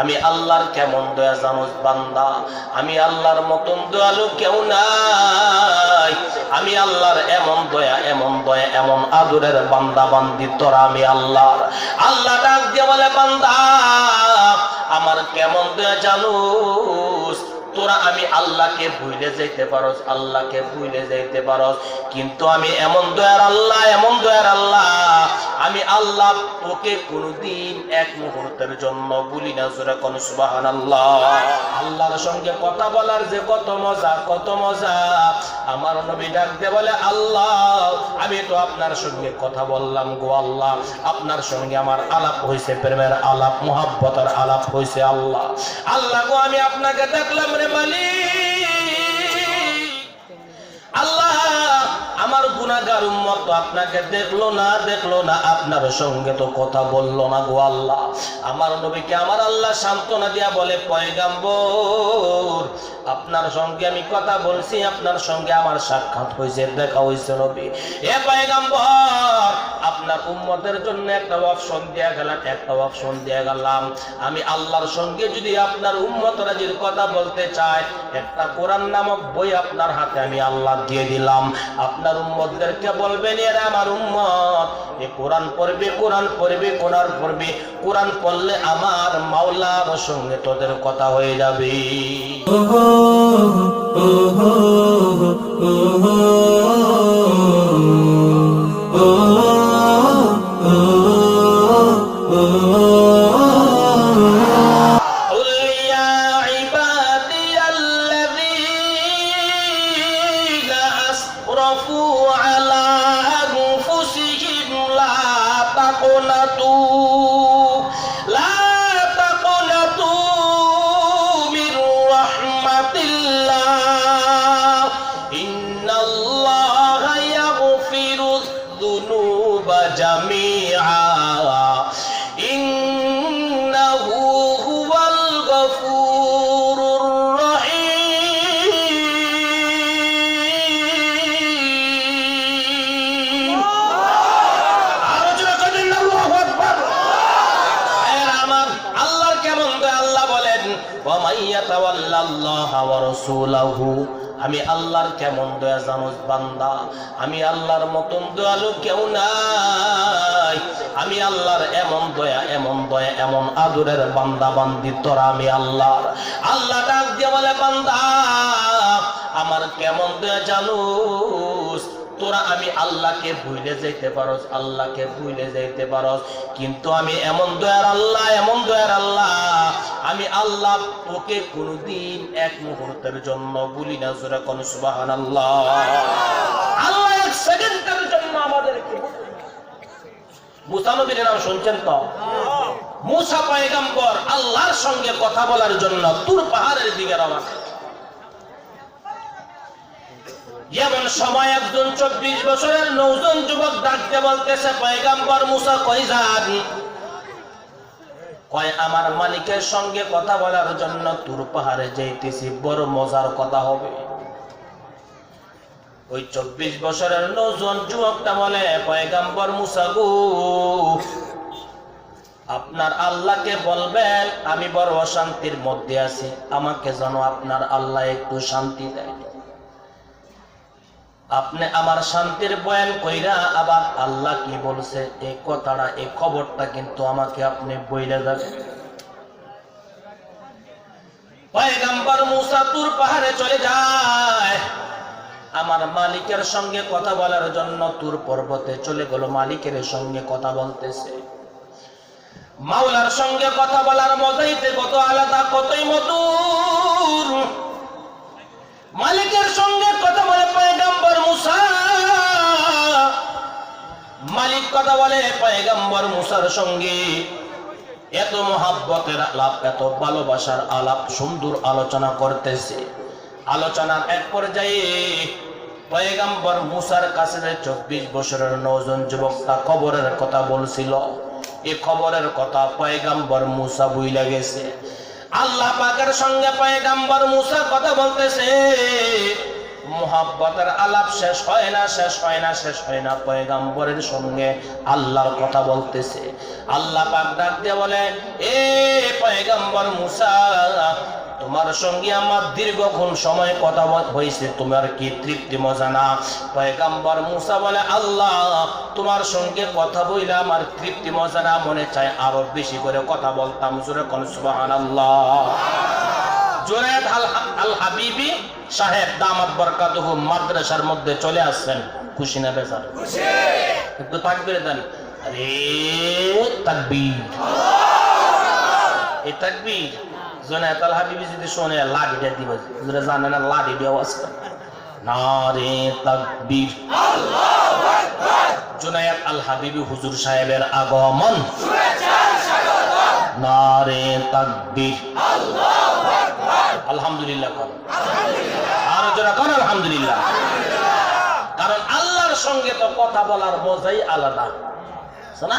আমি আল্লাহর কেমন দয়া জানোস বান্দা? আমি আল্লাহর মতন দয়ালু কেউ নাই। আমি আল্লাহর এমন দয়া এমন দয়া, এমন আদরের বান্দা বান্দি তোরা আমি আল্লাহর। আল্লাহ ডাক দিয়ে বলে, বান্দা, আমার কেমন দয়া জানুস? তোরা আমি আল্লাহকে ভুলে যাইতে পারস, আল্লাহকে ভুলে যাইতে পারস। কিন্তু আমি এমন দয়ার আল্লাহ, এমন দয়ার আল্লাহ আমি আল্লাহ তোকে কোনদিন এক মুহূর্তের জন্য বলি না, জোরে কোন সুবাহান আল্লাহ আল্লাহর সঙ্গে কথা বলার যে কত মজা কত মজা। আমার নবী ডাকতে বলে, আল্লাহ, আমি তো আপনার সঙ্গে কথা বললাম গো আল্লাহ। আপনার সঙ্গে আমার আলাপ হয়েছে প্রেমের আলাপ, মোহাব্বতের আলাপ হয়েছে আল্লাহ। আল্লাহ গো, আমি আপনাকে দেখলাম রে মালিক। আমার গুনাহগার উম্মত আপনাকে দেখল না দেখল না, আপনার সঙ্গে তো কথা বলল না গো আল্লাহ। আমার নবীকে আমার আল্লাহ সান্ত্বনা দিয়া বলে, পয়গাম্বর, আপনার সঙ্গে আমি কথা বলছি, আপনার সঙ্গে আমার সাক্ষাৎ হয়েছে, দেখা হয়েছে নবী। এ পয়গাম্বর, আপনার উম্মতের জন্য একটা অপশন দেয়া গেলাম, একটা অপশন দেয়া গেলাম। আমি আল্লাহর সঙ্গে যদি আপনার উম্মতরা যদি কথা বলতে চায়, একটা কোরআন নামক বই আপনার হাতে আমি আল্লাহ দিয়ে দিলাম। আপনার উম্মতদেরকে বলবেন, এরা আমার উম্মত। এ কোরআন পড়বে কোরআন পড়বে কোরআন পড়বে। কোরআন পড়লে আমার মাওলার সঙ্গে তোদের কথা হয়ে যাবে। أسرفوا على أنفسهم لا تقنطوا আল্লাহ আমি আল্লাহর কেমন দয়া জানোস বান্দা? আমি আল্লাহর মতন দয়ালু কেউ নাই। আমি আল্লাহর এমন দয়া এমন দয়া, এমন আদরের বান্দা বান্দি, তোরা আমি আল্লাহর। আল্লাহ ডাক দিয়ে বলে, বান্দা, আমার কেমন দয়া জানুস? তোরা আমি আল্লাহকে ভুলে যাইতে পারস আল্লাহকে ভুলে যাইতে পারস। কিন্তু আমি এমন দয়ার আল্লাহ এমন দয়ার আল্লাহ আমি আল্লাহ তোকে কোনদিন এক মুহূর্তের জন্য বলি না জোরে কোন সুবাহান আল্লাহ আল্লাহ এক সেকেন্ডের জন্য আমাদেরকে মুসা নবীর নাম শুনছেন তো? মুসা পয়গাম্বর আল্লাহর সঙ্গে কথা বলার জন্য তুর পাহাড়ের দিকে রওনা করে। যেমন সময় একজন চব্বিশ বছরের নৌজন যুবক ডাকতে বলতেছে, পয়গাম্বর মুসা কই যান? কয়, আমার মালিকের সঙ্গে কথা বলার জন্য তুর পাহাড়ে যাইতেছি, বড় মজার কথা হবে। ওই চব্বিশ বছরের নৌজন যুবকটা বলে, পয়গাম্বর মুসা গো, আপনার আল্লাহকে বলবেন, আমি বড় অশান্তির মধ্যে আছি। আমাকে যেন আপনার আল্লাহ একটু শান্তি দেয়। আপনি আমার শান্তির বয়ান কইরা আবার আল্লাহ কি বলছে? এই কথাটা, এই খবরটা কিন্তু আমাকে আপনি বইলে যাবেন। পাহাড়ে চলে যায়। আমার মালিকের সঙ্গে কথা বলার জন্য তুর পর্বতে চলে গেল, মালিকের সঙ্গে কথা বলতেছে। মাওলার সঙ্গে কথা বলার মজাইতে কত আলাদা, কতই মধুর। মালিকের সঙ্গে কথা বলে পয়গাম্বর মুসা। মালিক কথা বলে পয়গাম্বর মুসার সঙ্গে। এত মহাব্বতের আলাপ, এত ভালোবাসার আলাপ, সুন্দর আলোচনা করতেছে। আলোচনার এক পর্যায়ে পয়গাম্বর মুসার কাছে চব্বিশ বছরের নজন যুবকটা খবরের কথা বলছিল। এ খবরের কথা পয়গাম্বর মুসা বুইলা গেছে। আল্লাহ পাকের সঙ্গে পয়গাম্বর মুসা কথা বলতেছে, মোহাব্বতের আলাপ শেষ হয় না, শেষ হয় না, শেষ হয় না, পয়গাম্বরের সঙ্গে আল্লাহর কথা বলতেছে। আল্লাহ পাক ডাক দিয়ে বলে, এ পয়গাম্বর মুসা তোমার সঙ্গে আমার দীর্ঘক্ষণ সময় কথা হয়েছে তোমার কি তৃপ্তি মজা না? পয়গাম্বর মুসা বলে আল্লাহ তোমার সঙ্গে কথা বইলে আমার তৃপ্তি মজা না মনে চায় আরও বেশি করে কথা বলতাম। জোরে কোন সুবহানাল্লাহ। জোরেদ আল আল হাবিবি সাহেব দামাত বরকাতুহু মাদ্রাসার মধ্যে চলে আসছেন। খুশি না বেজার? একটু তাকবীর দেন। আরে তাকবীর। এই তাকবীর জোনায়েত আল হাবিবি যদি শোনে লাঠি দিয়ে দিবে যদি জানে না লাঠি দিয়ে আওয়াজ করে না রে তাকবীর। জোনায়েত আল হাবিবি হুজুর সাহেবের আগমন। নারে তাকবীর। আলহামদুলিল্লাহ কর। আরও যারা কর, আলহামদুলিল্লাহ। কারণ আল্লাহর সঙ্গে তো কথা বলার মজাই আলাদা। শোনা?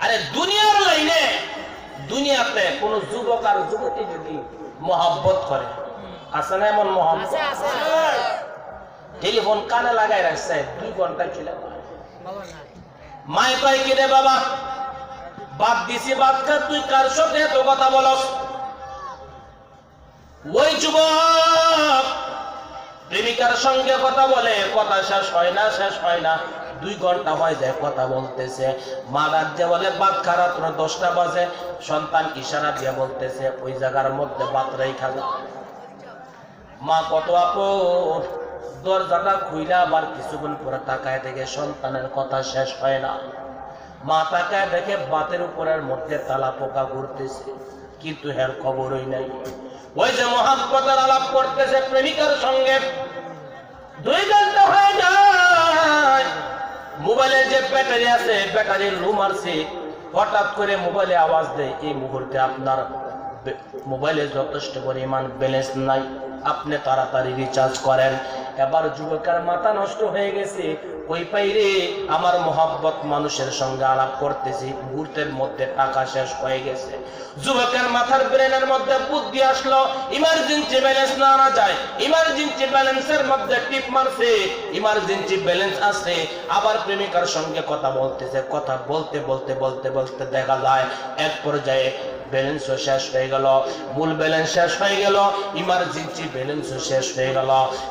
আরে দুনিয়ার লাইনে দুনিয়াতে কোন যুবক আর যুবতী যদি মহাব্বত করে। আছে না এমন মহাব্বত? টেলিফোন কানে লাগাই রাখছে দুই ঘণ্টা ছিল মায় কয় কিরে বাবা? বাদ দিছি বাদ খা তুই কার সাথে এত কথা বলস? ওই যুবক প্রেমিকার সঙ্গে কথা বলে কথা শেষ হয় না শেষ হয় না। দুই ঘণ্টা হয়ে যায় কথা বলতেছে। মা রাজ্যে বলে বাদ খারাপ দশটা বাজে। সন্তান ইশারা দিয়ে বলতেছে, ওই জায়গার মধ্যে বাদ রেখা যা। মা কত আপন, দরজাটা খুইলা আবার কিছুক্ষণ পরে তাকায় দেখে সন্তানের কথা শেষ হয় না। মা তাকায় দেখে বাতের উপরের মধ্যে তালা পোকা ঘুরতেছে, কিন্তু হের খবরই নাই। ওই যে মহাব্বতের আলাপ করতেছে প্রেমিকার সঙ্গে। দুই ঘণ্টা হয়ে যায়। মোবাইলের যে ব্যাটারি আছে ব্যাটারি লু মারছে হঠাৎ করে মোবাইলে আওয়াজ দেয়, এই মুহূর্তে আপনার মোবাইলে যথেষ্ট পরিমাণ ব্যালেন্স নাই। আপনি তাড়াতাড়ি রিচার্জ করেন। এবার যুবকের মাথা নষ্ট হয়ে গেছে। ওই পাইরে আমার মোহাব্বত মানুষের সঙ্গে আলাপ করতেছি, মুহূর্তের মধ্যে টাকা শেষ হয়ে গেছে। যুবকের মাথার ব্রেনের মধ্যে বুদ্ধি আসলো, ইমার্জেন্সি ব্যালেন্স না আনা যায়। ইমার্জেন্সি ব্যালেন্সের মধ্যে টিপ মারছে। ইমার্জেন্সি ব্যালেন্স আছে। আবার প্রেমিকার সঙ্গে কথা বলতেছে, কথা বলতে বলতে বলতে বলতে দেখা যায়, এক পর্যায়ে ব্যালেন্সও শেষ হয়ে গেল। মূল ব্যালেন্স শেষ হয়ে গেল। ইমার্জেন্সি ব্যালেন্সও শেষ হয়ে গেল।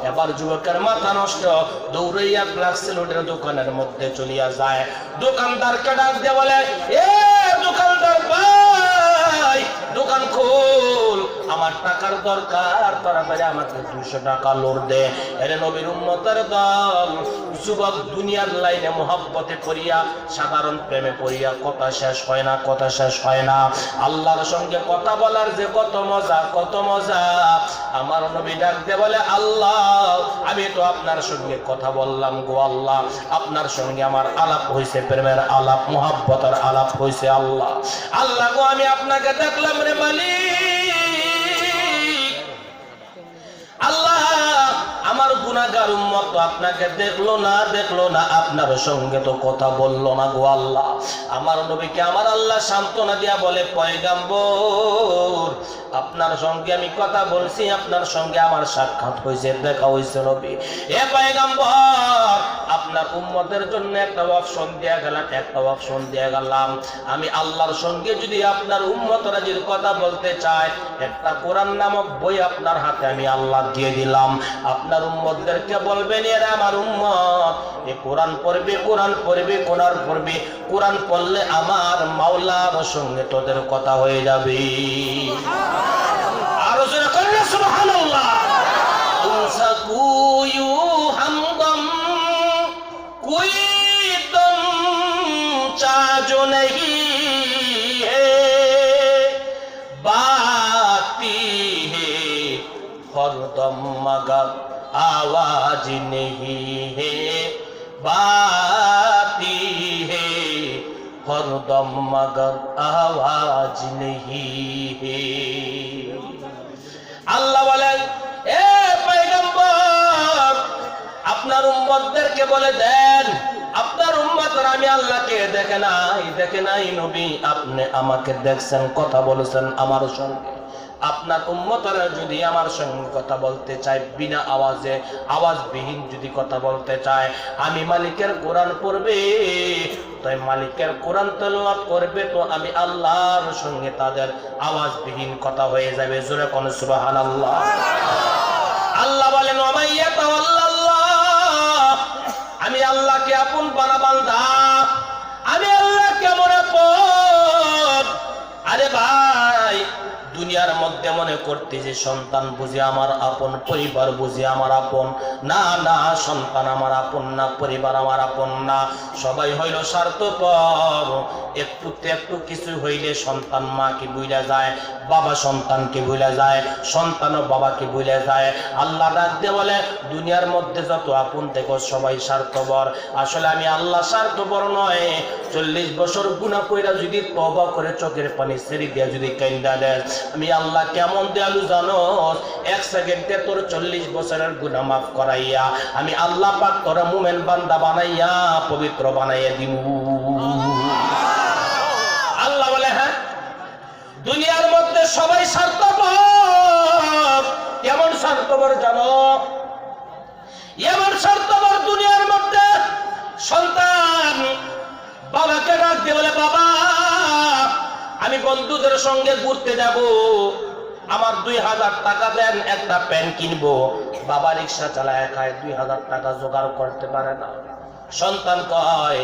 এবার যুবকের মাথা নষ্ট, দৌড়াইয়া গ্লাস দোকানের মধ্যে চলিয়া যায়। দোকানদার ডাক দিয়ে বলে এ আমার টাকার দরকার তাড়াতাড়ি আমাকে দুইশো টাকা লোড দে। এর নবীর উম্মতের দল, যুবক দুনিয়ার লাইনে মোহাব্বতে পড়িয়া, সাধারণ প্রেমে পড়িয়া, কথা শেষ হয় না, কথা শেষ হয় না। আল্লাহর সঙ্গে কথা বলার যে কত মজা কত মজা। আমার নবী ডাক দিয়ে বলে, আল্লাহ, আমি তো আপনার সঙ্গে কথা বললাম গো আল্লাহ। আপনার সঙ্গে আমার আলাপ হয়েছে প্রেমের আলাপ, মোহাব্বতের আলাপ হয়েছে আল্লাহ। আল্লাহ গো, আমি আপনাকে দেখলাম রে মালিক। আমার গুনাহগার উম্মত তো আপনাকে দেখল না দেখল না, আপনার সঙ্গে তো কথা বলল না গো আল্লাহ। আমার নবীকে আমার আল্লাহ সান্ত্বনা দিয়া বলে, পয়গাম্বর, আপনার সঙ্গে আমি কথা বলছি, আপনার সঙ্গে আমার সাক্ষাৎ হয়েছে, দেখা হয়েছে নবী। এ পয়গাম্বর, আপনার উম্মতের জন্য একটা অপশন দেয়া গেলাম, একটা অপশন দেয়া গেলাম। আমি আল্লাহর সঙ্গে যদি আপনার উম্মতরা যদি কথা বলতে চায়, একটা কোরআন নামক বই আপনার হাতে আমি আল্লাহ দিয়ে দিলাম। আপনার উম্মতদেরকে বলবেন এরা আমার উম্মত এ কোরআন পড়বে কোরআন পড়বে কোরআন পড়বে কোরআন পড়লে আমার মাওলার সঙ্গে তোদের কথা হয়ে যাবে আরো জোরে করলে সুবহানাল্লাহ উনসাকুয়ু হামদম कोई तुम चाजो नहीं है बाती है हरदम मगर आवाज नहीं है बाती है हरदम मगर आवाज नहीं है আল্লাহ বলেন এ পয়গম্বর আপনার উম্মতদেরকে বলে দেন আপনার উম্মতরা আমি আল্লাহকে দেখে নাই দেখে নাই নবী আপনি আমাকে দেখছেন কথা বলেছেন আমার সঙ্গে আপনার উম্মতরা যদি আমার সঙ্গে কথা বলতে চায়, বিনা আওয়াজে, আওয়াজবিহীন যদি কথা বলতে চায়, আমি মালিকের কোরআন পড়বে, তাই মালিকের কোরআন তেলাওয়াত করবে তো আমি আল্লাহর সঙ্গে তাদের আওয়াজবিহীন কথা হয়ে যাবে। জোরে কোন সুবহানাল্লাহ। আল্লাহ বলেন আমি আল্লাহকে আপন বানাবান দা আমি আল্লাহ কেমন আরে ভাই দুনিয়ার মধ্যে মনে করতে যে সন্তান বুঝি আমার আপন, পরিবার বুঝি আমার আপন। না না, সন্তান আমার আপন না, পরিবার আমার আপন না। সবাই হইল স্বার্থপর। একটু একটু কিছু হইলে সন্তান মাকে বুঝা যায়। বাবা সন্তানকে ভুলে যায় সন্তানও বাবাকে ভুলে যায়। আল্লাহ ডাক দিয়ে বলে দুনিয়ার মধ্যে যত আপন দেখো সবাই স্বার্থপর। আসলে আমি আল্লাহ স্বার্থপর নয়। চল্লিশ বছর গুণা কইরা যদি তবা করে চোখের পানি ছেড়ে দিয়া যদি কেন্দা দেয় আমি আল্লাহ কেমন দেয়ালু জানো? এক সেকেন্ডে তোর চল্লিশ বছরের গুণা মাফ করাইয়া আমি আল্লাহ পাক তোর মুমেন বান্দা বানাইয়া পবিত্র বানাইয়া দিব আল্লাহ! বলে হ্যাঁ? দুনিয়ার সবাই স্বার্থপর। কেমন স্বার্থপর জানো? এমন স্বার্থপর দুনিয়ার মধ্যে সন্তান বাবাকে ডাক দিয়ে বলে, বাবা, আমি বন্ধুদের সঙ্গে ঘুরতে যাব। আমার দুই হাজার টাকা দেন, একটা প্যান কিনবো। বাবা রিক্সা চালায় খায়, দুই হাজার টাকা জোগাড় করতে পারে না। সন্তান কয়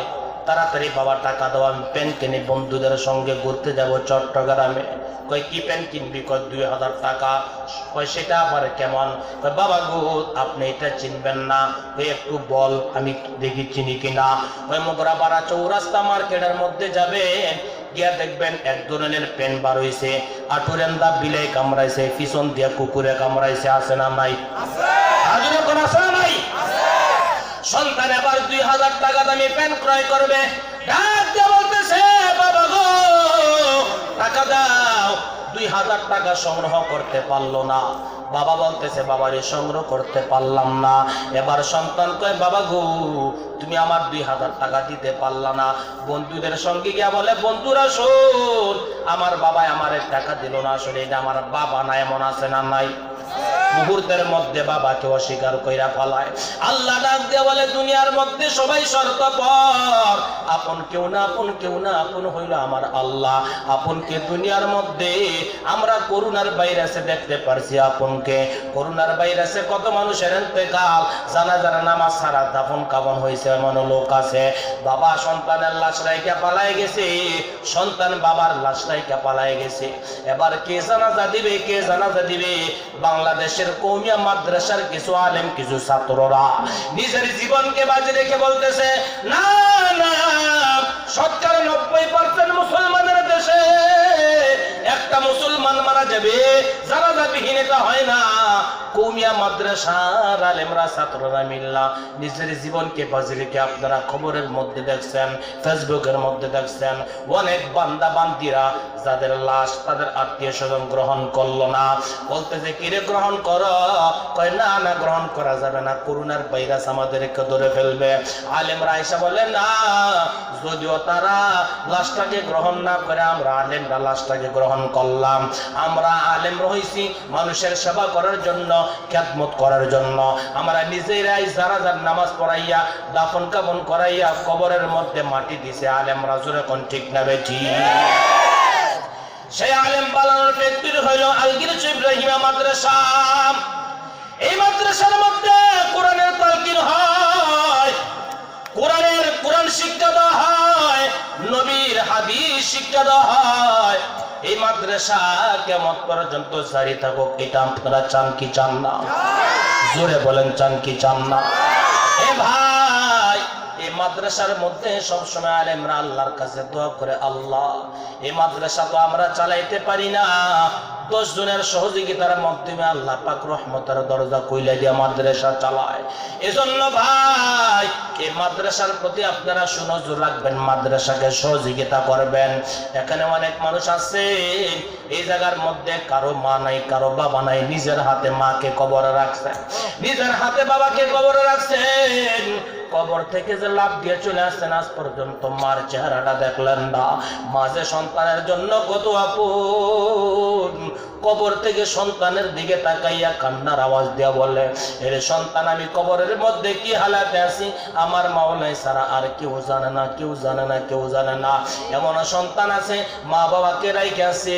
তাড়াতাড়ি বাবা টাকা দাও আমি প্যান কিনি বন্ধুদের সঙ্গে ঘুরতে যাব চট্টগ্রামে। কয় কি প্যান কিনবি? কয় দুই হাজার টাকা। কয় সেটা আবার কেমন? কয় বাবা গো আপনি এটা চিনবেন না। কয় একটু বল আমি দেখি চিনি কিনা। কয় মোগরা পাড়া চৌরাস্তা মার্কেটের মধ্যে যাবে গিয়া দেখবেন এক ধরনের পেন বার হইছে। আটুরেন্দা বিলে কামড়াইছে পিছন দিয়া কুকুরে কামড়াইছে আছে না নাই? আছে। কোন আছে না নাই? সন্তান এবার দুই হাজার টাকা দামি প্যান ক্রয় করবে। বলতেছে, বাবা গো, টাকা দাও। দুই হাজার টাকা সংগ্রহ করতে পারল না। বাবা বলতেছে, বাবারে সংগ্রহ করতে পারলাম না। এবার সন্তান কয়, বাবা গো, তুমি আমার দুই হাজার টাকা দিতে পারলা না। বন্ধুদের সঙ্গে গিয়া বলে, বন্ধুরা, শোন, আমার বাবা আমার টাকা দিল না। আসলে এটা আমার বাবা না, এমন আছে না নাই? মুহূর্তের মধ্যে বাবাকে অস্বীকার কইরা ফলায় আল্লাহ ডাক দিয়ে বলে, দুনিয়ার মধ্যে সবাই স্বার্থপর। আপন কেউ না, আপন কেউ না, আপন হইল আমার আল্লাহ। আপনকে দুনিয়ার মধ্যে আমরা করুণার ভাইরাসে দেখতে পারছি আপনকে করুণার ভাইরাসে কত মানুষের এতেকাল জানা জানা নামাজ ছাড়া দাফন কাবন হয়েছে এমন লোক আছে। বাবা সন্তানের লাশ রাইকা পালায় গেছে। সন্তান বাবার লাশ রাইকা পালায় গেছে। এবার কে জানাজা দিবে, কে জানাজা দিবে? বাংলাদেশের কৌমিয়া মাদ্রাসার কিছু আলেম, কিছু ছাত্ররা নিজের জীবনকে বাজে রেখে বলতেছে, না না শতকরা নব্বই পার্সেন্ট মুসলমানের দেশে। একটা মুসলমান মারা যাবে। এটা হয় না। কৌমিয়া মাদ্রাসার আলেমরা, ছাত্ররা মিল্লা নিজের জীবনকে বাজে রেখে আপনারা খবরের মধ্যে দেখছেন, ফেসবুকের মধ্যে দেখছেন, অনেক বান্দা বান্দিরা যাদের লাশ তাদের আত্মীয় স্বজন গ্রহণ করল না। বলতেছে, কিরে গ্রহণ কর? কয়, না না, গ্রহণ করা যাবে না করোনার ভাইরাস আমাদেরকে ধরে ফেলবে। আলেমরা এসে বলে, না, যদিও তারা লাশটাকে গ্রহণ না করে, আমরা আলেমরা লাশটাকে গ্রহণ করলাম। আমরা আলেম রয়েছি, মানুষের সেবা করার জন্য খ্যাতমত করার জন্য। আমরা নিজেরাই সারা যার নামাজ পড়াইয়া, দাফন কাফন করাইয়া কবরের মধ্যে মাটি দিছে। আলেম রাজুর এখন ঠিক না বেঠি? সেই আলেম পালানোর ব্যক্তির হইল আলগির ইব্রাহিমা মাদ্রাসা। এই মাদ্রাসার মধ্যে কোরআনের তালকিন হয়। হয়। এই মাদ্রাসা কেমন পর্যন্ত থাকুক, এটা আপনারা চান কি চান না? জোরে বলেন, চান কি চান না? ভাই, এই মাদ্রাসার মধ্যে সবসময় আলেমরা আল্লাহর কাছে দোয়া করে, আল্লাহ, এই মাদ্রাসা তো আমরা চালাইতে পারি না। দশ জনের সহযোগিতার মাধ্যমে আল্লাহ পাক রহমতের দরজা কইলা দিয়ে মাদ্রাসা চালায়। এজন্য ভাই মাদ্রাসার প্রতি আপনারা সুনজর রাখবেন, মাদ্রাসাকে সহযোগিতা করবেন। এখানে অনেক মানুষ আছে, এই জায়গার মধ্যে কারও মা নাই, কারও বাবা নাই, নিজের হাতে মাকে কবরে রাখছেন নিজের হাতে বাবাকে কবরে রাখছেন কবর থেকে যে লাভ দিয়ে চলে আসছেন, আজ পর্যন্ত মার চেহারাটা দেখলেন না। মাঝে সন্তানের জন্য কত আপন কবর থেকে সন্তানের দিকে তাকাইয়া কান্নার আওয়াজ দিয়া বলে, এর সন্তান, আমি কবরের মধ্যে কি হালাতে আছি? আমার মাওলাই সারা আর কেউ জানে না, কেউ জানে না, কেউ জানে না। এমন সন্তান আছে মা বাবাকে রাইখে আছে।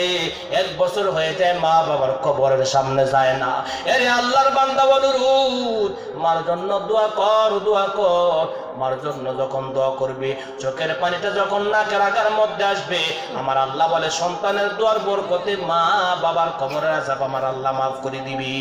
এক বছর হয়ে যায় মা বাবার কবরের সামনে যায় না। এরে আল্লাহর বান্দা অনুরোধ মার জন্য দোয়া কর দোয়া কর। মার জন্য যখন দোয়া করবে, চোখের পানিটা যখন নাকের আগার মধ্যে আসবে, আমার আল্লাহ বলে, সন্তানের দোয়ার বরকতে মা বাবার কবরের আজাব আমার আল্লাহ মাফ করে দিবি।